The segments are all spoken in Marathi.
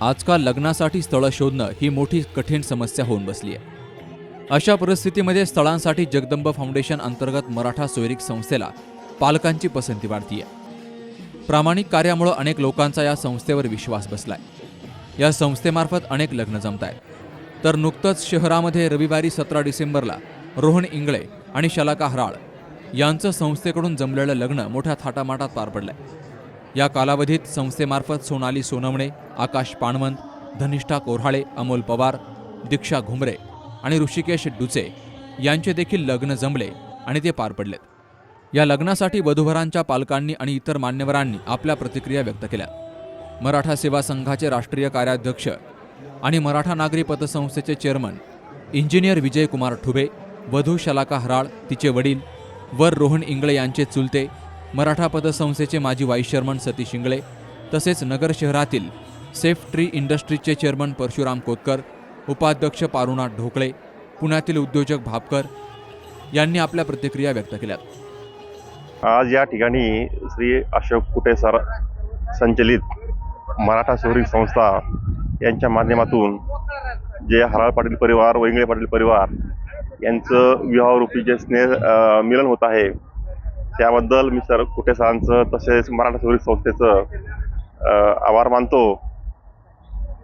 आजकाल लग्नासाठी स्थळं शोधणं ही मोठी कठीण समस्या होऊन बसली आहे. अशा परिस्थितीमध्ये स्थळांसाठी जगदंब फाउंडेशन अंतर्गत मराठा सोयरीक संस्थेला पालकांची पसंती वाढतीये. प्रामाणिक कार्यामुळं अनेक लोकांचा या संस्थेवर विश्वास बसलाय. या संस्थेमार्फत अनेक लग्न जमत आहेत तर नुकतंच शहरामध्ये रविवारी सतरा डिसेंबरला रोहन इंगळे आणि शलाका हराळ यांचं संस्थेकडून जमलेलं लग्न मोठ्या थाटामाटात पार पडलंय. या कालावधीत संस्थेमार्फत सोनाली सोनवणे आकाश पाणवंत धनिष्ठा कोऱ्हाळे अमोल पवार दीक्षा घुमरे आणि ऋषिकेश डुचे यांचे देखील लग्न जमले आणि ते पार पडलेत. या लग्नासाठी वधूवरांच्या पालकांनी आणि इतर मान्यवरांनी आपल्या प्रतिक्रिया व्यक्त केल्या. मराठा सेवा संघाचे राष्ट्रीय कार्याध्यक्ष आणि मराठा नागरी पतसंस्थेचे चेअरमन इंजिनियर विजयकुमार ठुबे वधू शलाका हराळ तिचे वडील वर रोहन इंगळे यांचे चुलते मराठा पतसंस्थेचे माजी व्हाईस चेअरमन सतीश शिंगळे तसेच नगर शहरातील सेफ ट्री इंडस्ट्रीजचे चेअरमन परशुराम कोतकर उपाध्यक्ष पारुनाथ ढोकळे पुण्यातील उद्योजक भापकर यांनी आपल्या प्रतिक्रिया व्यक्त केल्या आज या ठिकाणी श्री अशोक कुटे सर संचलित मराठा शहरी संस्था यांच्या माध्यमातून जे हराळ पाटील परिवार वैंगळे पाटील परिवार यांचं विवाहरूपी जे स्नेह मिलन होत आहे त्याबद्दल मी सर कुठे सरांचं तसेच मराठा सुरक्षित संस्थेचं आभार मानतो.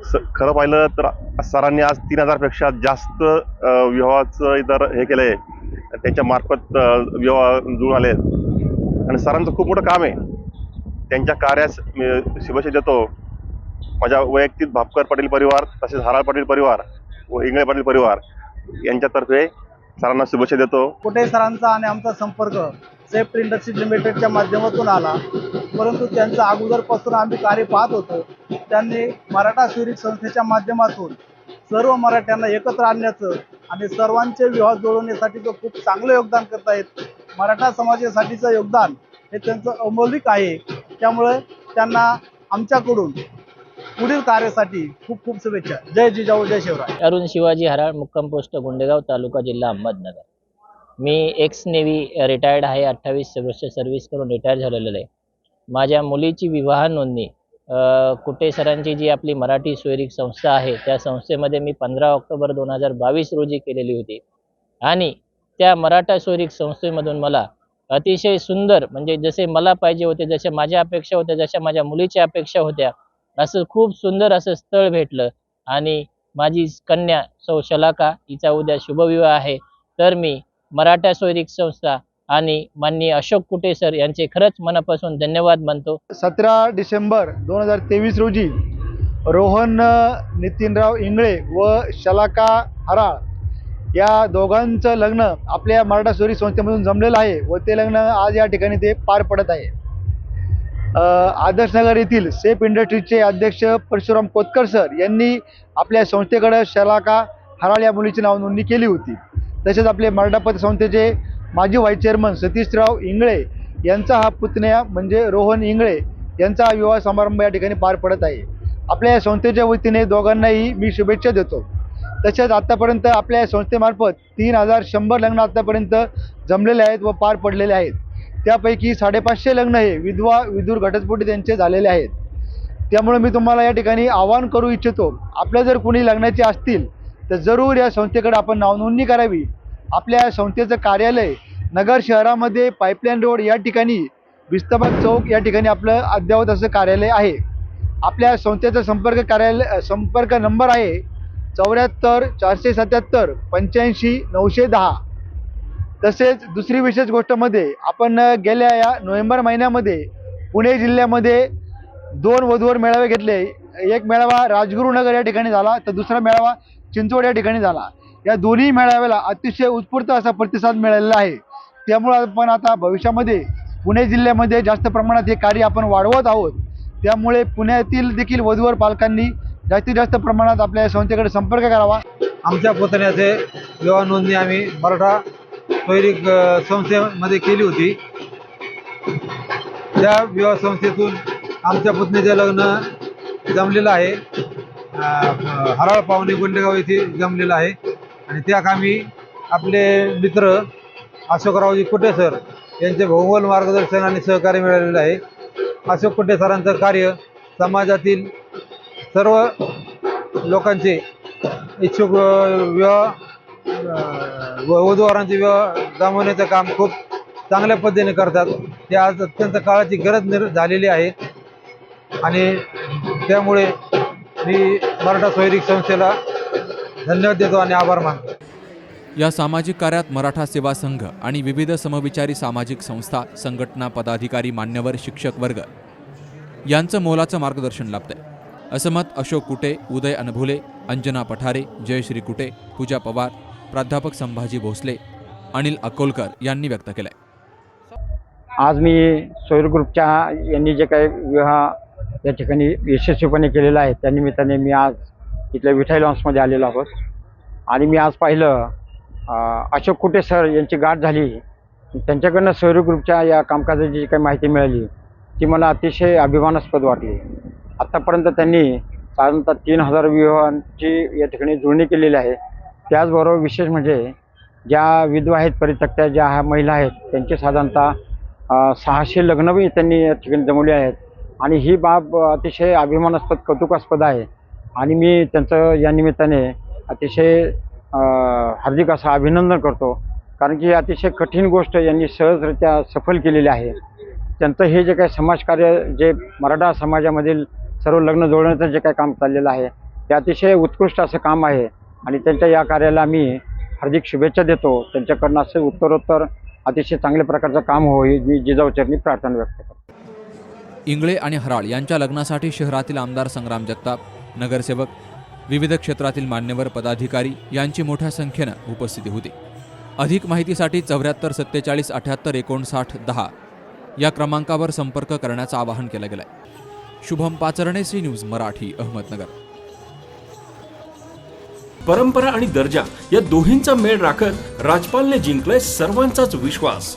स खरं पाहिलं तर सरांनी आज तीन हजारपेक्षा जास्त विवाहाचं इतर हे केलं आहे त्यांच्या मार्फत विवाह जुळून आले आणि सरांचं खूप मोठं काम आहे. त्यांच्या कार्यास मी शुभेच्छा देतो. माझ्या वैयक्तिक भापकर पाटील परिवार तसेच हराळ पाटील परिवार व इंगळे पाटील परिवार यांच्यातर्फे सरांना शुभेच्छा देतो. कुठे सरांचा आणि आमचा संपर्क? सेफ्ट इंडस्ट्री लिमिटेडच्या माध्यमातून आला. परंतु त्यांचा अगोदरपासून आम्ही कार्य पाहत होतो. त्यांनी मराठा सुरिक संस्थेच्या माध्यमातून सर्व मराठ्यांना एकत्र आणण्याचं आणि सर्वांचे विवाह जुळवण्यासाठी तो खूप चांगलं योगदान करत आहेत मराठा समाजासाठीचं योगदान हे त्यांचं अमौलिक आहे. त्यामुळे त्यांना आमच्याकडून पुढील कार्यासाठी खूप खूप शुभेच्छा. जय जिजाऊ जय शिवराय. अरुण शिवाजी हराळ मुक्काम पोस्ट गोंडेगाव तालुका जिल्हा अहमदनगर. मी एक्स नेव्ही रिटायर्ड आहे अठ्ठावीस वर्ष सर्व्हिस करून रिटायर झालेलो आहे. माझ्या मुलीची विवाह नोंदणी कुटे सरांची जी आपली मराठी सोयरीक संस्था आहे त्या संस्थेमध्ये मी पंधरा ऑक्टोबर दोन हजार बावीस रोजी केलेली होती. आणि त्या मराठा सोयरीक संस्थेमधून मला अतिशय सुंदर म्हणजे जसे मला पाहिजे होते जसे माझ्या अपेक्षा होत्या जशा माझ्या मुलीच्या अपेक्षा होत्या असं खूप सुंदर असं स्थळ भेटलं. आणि माझी कन्या सौ शलाका हिचा उद्या शुभविवाह आहे. तर मी मराठा सोयरीक संस्था आणि माननीय अशोक कुटे सर यांचे खरंच मनापासून धन्यवाद मानतो. सतरा डिसेंबर दोन हजार तेवीस रोजी रोहन नितीनराव इंगळे व शलाका हराळ या दोघांचं लग्न आपल्या मराठा सोयरी संस्थेमधून जमलेलं आहे व ते लग्न आज या ठिकाणी ते पार पडत आहे. आदर्शनगर येथील सेफ इंडस्ट्रीजचे अध्यक्ष परशुराम कोतकर सर यांनी आपल्या संस्थेकडं शलाका हराळ या मुलीची नाव नोंदणी केली होती. तसेच आपले मराठा पतसंस्थेचे माजी व्हाईस चेअरमन सतीशराव इंगळे यांचा हा पुतण्या म्हणजे रोहन इंगळे यांचा हा विवाह समारंभ या ठिकाणी पार पडत आहे. आपल्या या संस्थेच्या वतीने दोघांनाही मी शुभेच्छा देतो. तसेच आत्तापर्यंत आपल्या या संस्थेमार्फत तीन हजार शंभर लग्न आत्तापर्यंत जमलेले आहेत व पार पडलेले आहेत. त्यापैकी साडेपाचशे लग्न हे विधवा विदूर घटस्फोटी त्यांचे झालेले आहेत. त्यामुळे मी तुम्हाला या ठिकाणी आवाहन करू इच्छितो आपल्या जर कोणी लग्नाचे असतील तर जरूर या संस्थेकडे आपण नावनोंदणी करावी. आपल्या संस्थेचं कार्यालय नगर शहरामध्ये पाईपलाईन रोड या ठिकाणी विस्तबाग चौक या ठिकाणी आपलं अद्ययावत असं कार्यालय आहे. आपल्या संस्थेचा संपर्क कार्यालय संपर्क नंबर आहे चौऱ्याहत्तर चारशे सत्याहत्तर पंच्याऐंशी नऊशे दहा. तसेच दुसरी विशेष गोष्टमध्ये आपण गेल्या या नोव्हेंबर महिन्यामध्ये पुणे जिल्ह्यामध्ये दोन वधूवर मेळावे घेतले. एक मेळावा राजगुरुनगर या ठिकाणी झाला तर दुसरा मेळावा चिंचवड या ठिकाणी झाला. या दोन्ही मेळाव्याला अतिशय उत्स्फूर्त असा प्रतिसाद मिळालेला आहे. त्यामुळं आपण आता भविष्यामध्ये पुणे जिल्ह्यामध्ये जास्त प्रमाणात हे कार्य आपण वाढवत आहोत. त्यामुळे पुण्यातील देखील वधूवर पालकांनी जास्तीत जास्त प्रमाणात आपल्या संस्थेकडे संपर्क करावा. आमच्या पुतण्याचे विवाह नोंदणी आम्ही मराठा सोयरीक संस्थेमध्ये केली होती. त्या विवाह संस्थेतून आमच्या पुतण्याचे लग्न जमलेलं आहे. हराळ पावणे गुंडेगाव येथे जमलेलं आहे. आणि त्या कामी आपले मित्र अशोकरावजी कुटे सर यांचे भौगोल मार्गदर्शन आणि सहकार्य मिळालेलं आहे. अशोक कुटे सरांचं कार्य समाजातील सर्व लोकांचे इच्छुक विवाह व- वधूवरांचे विवाह जमवण्याचं काम खूप चांगल्या पद्धतीने करतात. ते आज अत्यंत काळाची गरज निर् झालेली आहे. आणि त्यामुळे मी मराठा सोयरीक संस्थेला धन्यवाद देतो आणि आभार मानतो. या सामाजिक कार्यात मराठा सेवा संघ आणि विविध समविचारी सामाजिक संस्था संघटना पदाधिकारी मान्यवर शिक्षक वर्ग यांचं मोलाचं मार्गदर्शन लाभतंय. असं मत अशोक कुटे उदय अनभुले अंजना पठारे जयश्री कुटे पूजा पवार प्राध्यापक संभाजी भोसले अनिल अकोलकर यांनी व्यक्त केलंय. आज मी सोयर ग्रुपच्या यांनी जे काही विवाह या ठिकाणी यशस्वीपणे केलेला आहे. त्या निमित्ताने मी आज इथल्या विठाई लॉन्समध्ये आलेलो आहोत. आणि मी आज पाहिलं अशोक कुटे सर यांची गाठ झाली. त्यांच्याकडनं सहरी ग्रुपच्या या कामकाजाची जी काही माहिती मिळाली ती मला अतिशय अभिमानास्पद वाटली. आत्तापर्यंत त्यांनी साधारणतः तीन हजार विवाहांची या ठिकाणी जुळणी केलेली आहे. त्याचबरोबर विशेष म्हणजे ज्या विधवा आहेत परित्यक्त्या ज्या ह्या महिला आहेत त्यांचे साधारणतः सहाशे लग्नही त्यांनी या ठिकाणी जमवली आहेत. आणि ही बाब अतिशय अभिमानास्पद कौतुकास्पद आहे. आणि मी त्यांचं या निमित्ताने अतिशय हार्दिक असं अभिनंदन करतो. कारण की ही अतिशय कठीण गोष्ट यांनी सहजरित्या सफल केलेली आहे. त्यांचं हे जे काही समाजकार्य जे मराठा समाजामधील सर्व लग्न जोडण्याचं जे काही काम चाललेलं आहे ते अतिशय उत्कृष्ट असं काम आहे. आणि त्यांच्या या कार्याला मी हार्दिक शुभेच्छा देतो. त्यांच्याकडनं असं उत्तरोत्तर अतिशय चांगल्या प्रकारचं काम होईल मी जिजाऊचरणी प्रार्थना व्यक्त करतो. इंगळे आणि हराळ यांच्या लग्नासाठी शहरातील आमदार संग्राम जगताप नगरसेवक विविध क्षेत्रातील मान्यवर पदाधिकारी यांची मोठ्या संख्येनं उपस्थिती होती. अधिक माहितीसाठी चौऱ्याहत्तर सत्तेचाळीस अठ्याहत्तर एकोणसाठ दहा या क्रमांकावर संपर्क करण्याचं आवाहन केलं गेलं आहे शुभम पाचरणे सी न्यूज मराठी अहमदनगर. परंपरा आणि दर्जा या दोन्हींचा मेळ राखत राजपालने जिंकलाय सर्वांचाच विश्वास.